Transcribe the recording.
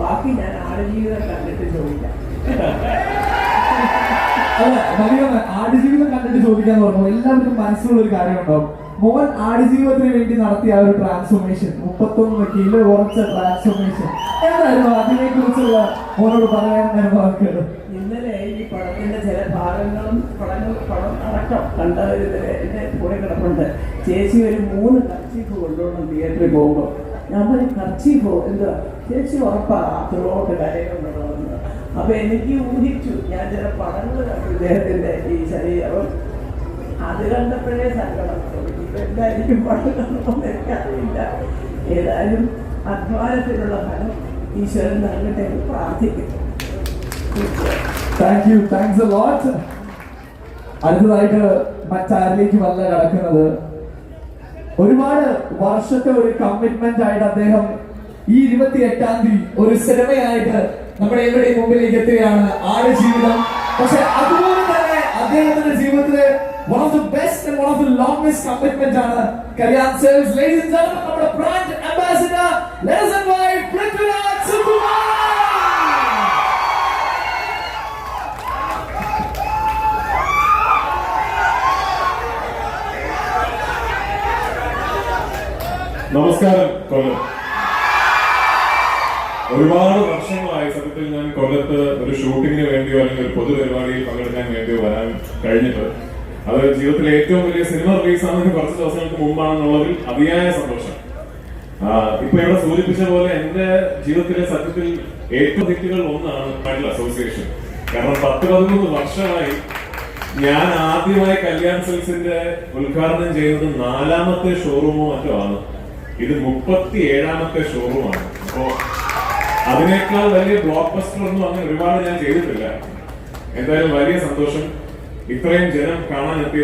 ബാക്കി ഞാൻ ആടുജീവിതം കണ്ടിട്ട് ചോദിക്കാം. അല്ല മറിയം ആടുജീവിതം കണ്ടിട്ട് ചോദിക്കാൻ പറഞ്ഞു എല്ലാവർക്കും മനസ്സിലുള്ള ഒരു കാര്യമുണ്ടാവും. മോൻ ആടുജീവിതത്തിന് വേണ്ടി നടത്തിയ ആ ഒരു ട്രാൻസ്ഫോർമേഷൻ മുപ്പത്തൊന്ന് കിലോ ഉറച്ച ട്രാൻസ്ഫോർമേഷൻ എന്തായിരുന്നു അതിനെ കുറിച്ചുള്ള മോനോട് പറയാൻ വാക്കുകൾ ഇന്നലെ ഈ പടത്തിന്റെ ചില ഭാഗങ്ങളും പടങ്ങൾ പടം അടക്കം കണ്ടതിന് എന്റെ കൂടെ കിടപ്പുണ്ട്. ചേച്ചി ഒരു മൂന്ന് കച്ചിക്ക് കൊണ്ടുപോകണം തിയേറ്ററിൽ പോകുമ്പോൾ ഞാൻ കർച്ചീഫോ എന്താ? ചേച്ചി ഉറപ്പാ ത്രോട്ട് കരയുന്നുണ്ടെന്ന് അപ്പൊ എനിക്ക് ഊഹിച്ചു. ഞാൻ ചില പടങ്ങൾ കണ്ടു ഇദ്ദേഹത്തിന്റെ ഈ ശരീരം. അത് കണ്ടപ്പോഴേ സങ്കടം തോന്നി. ഇതെന്തായിരിക്കും പടം എനിക്കറിയില്ല. ഏതായാലും അധ്വാനത്തിനുള്ള ഫലം ഈശ്വരൻ നൽകട്ടെ എന്ന് പ്രാർത്ഥിക്കുന്നു. താങ്ക് യു താങ്ക്സ് ലോട്ട് അടുത്തതായിട്ട് മറ്റാരിലേക്ക് വല്ല കിടക്കുന്നത്. ഒരുപാട് വർഷത്തെ ഒരു കമ്മിറ്റ്മെന്റ് ആയിട്ട് അദ്ദേഹം ഈ ഇരുപത്തി എട്ടാം തീയതി ഒരു സിനിമയായിട്ട് നമ്മുടെ എവിടെ മുമ്പിലേക്ക് എത്തുകയാണ്. ആട് ജീവിതം. പക്ഷെ അതുപോലെ തന്നെ അദ്ദേഹത്തിന്റെ ജീവിതത്തിലെ one of the best and one of the longest commitment ആണ്. കല്യാൺ സെൽസ് ലേഡീസ് ആൻഡ് നമ്മുടെ brand ambassador let's invite Prithviraj Sukumar നമസ്കാരം കൊല്ലം ഒരുപാട് വർഷങ്ങളായി സത്യത്തിൽ ഞാൻ കൊല്ലത്ത് ഒരു ഷൂട്ടിങ്ങിന് വേണ്ടിയോ അല്ലെങ്കിൽ ഒരു പൊതുപരിപാടിയിൽ പങ്കെടുക്കാൻ വേണ്ടിയോ വരാൻ കഴിഞ്ഞിട്ട് അത് ജീവിതത്തിലെ ഏറ്റവും വലിയ സിനിമ റിലീസ് ആണെന്ന് കുറച്ച് ദിവസങ്ങൾക്ക് മുമ്പാണെന്നുള്ളതിൽ അതിയായ സന്തോഷം. ഇപ്പൊ ഇവിടെ സൂചിപ്പിച്ച പോലെ എന്റെ ജീവിതത്തിലെ സത്യത്തിൽ ഏറ്റവും തെറ്റുകൾ ഒന്നാണ് മൈഡിൽ അസോസിയേഷൻ കാരണം പത്ത് പതിമൂന്ന് വർഷമായി ഞാൻ ആദ്യമായി കല്യാൺ സിൽസിന്റെ ഉദ്ഘാടനം ചെയ്യുന്നത് നാലാമത്തെ ഷോറൂമോ മറ്റോ ആണ്. ഇത് മുപ്പത്തി ഏഴാമത്തെ ഷോറൂമാണ് അപ്പോ അതിനേക്കാൾ വലിയ ബ്ലോക്ക് ബസ്റ്റർ ഒന്നും അങ്ങനെ ഒരുപാട് ഞാൻ ചെയ്തിട്ടില്ല. എന്തായാലും വലിയ സന്തോഷം. ഇത്രയും ജനം കാണാൻ എത്തിയ